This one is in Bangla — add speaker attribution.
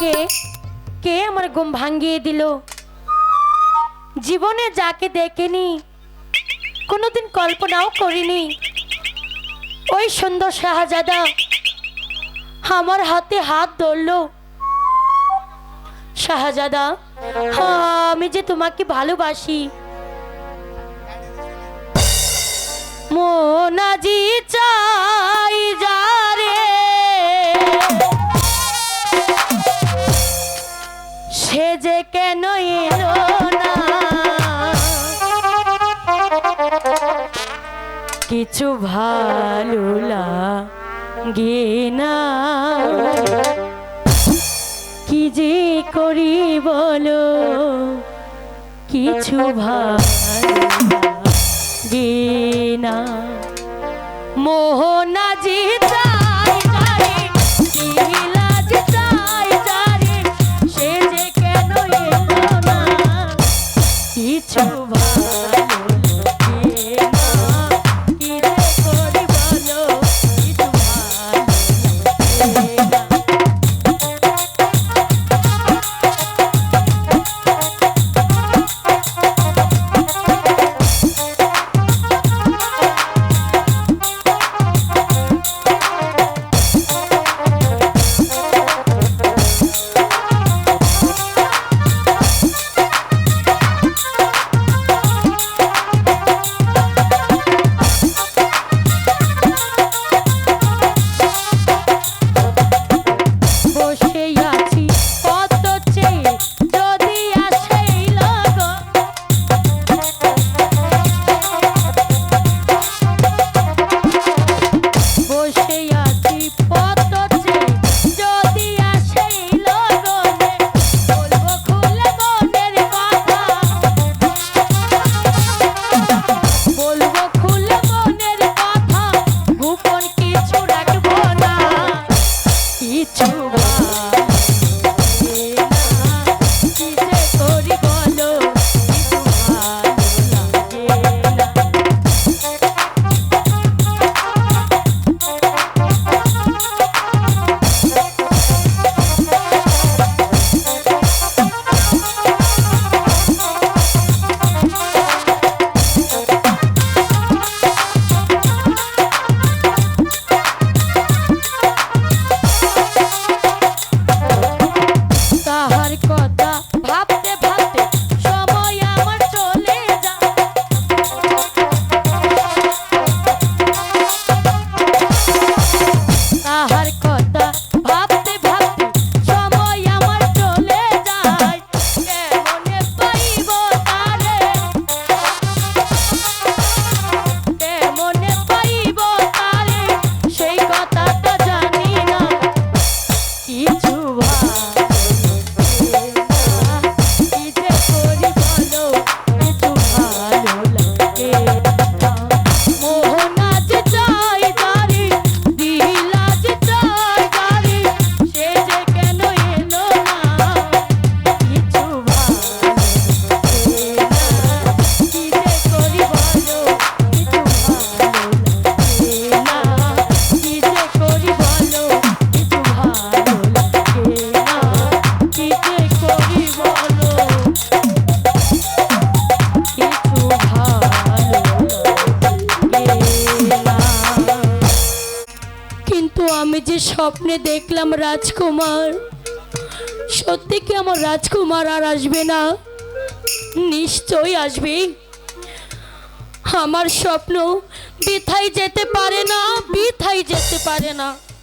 Speaker 1: কে? কে আমার ঘুম ভাঙিয়ে দিল? জীবনে যাকে দেখেনি কোনোদিন কল্পনাও করিনি। ওই সুন্দর শাহজাদা আমার হাতে হাত ধরলো। শাহজাদা হ্যাঁ, আমি যে তোমাকে ভালোবাসি। মোনাজি সে যে কেন কিছু ভালো লাগে না। কি যে করি বলো? কিছু ভালো না। মোহনাজি চাই কিছু কিছু কিন্তু আমি যে স্বপ্নে দেখলাম রাজকুমার, সত্যি কি আমার রাজকুমার আর আসবে না? নিশ্চয়ই আসবে। আমার স্বপ্ন বিথাই যেতে পারে না বিথাই যেতে পারে না।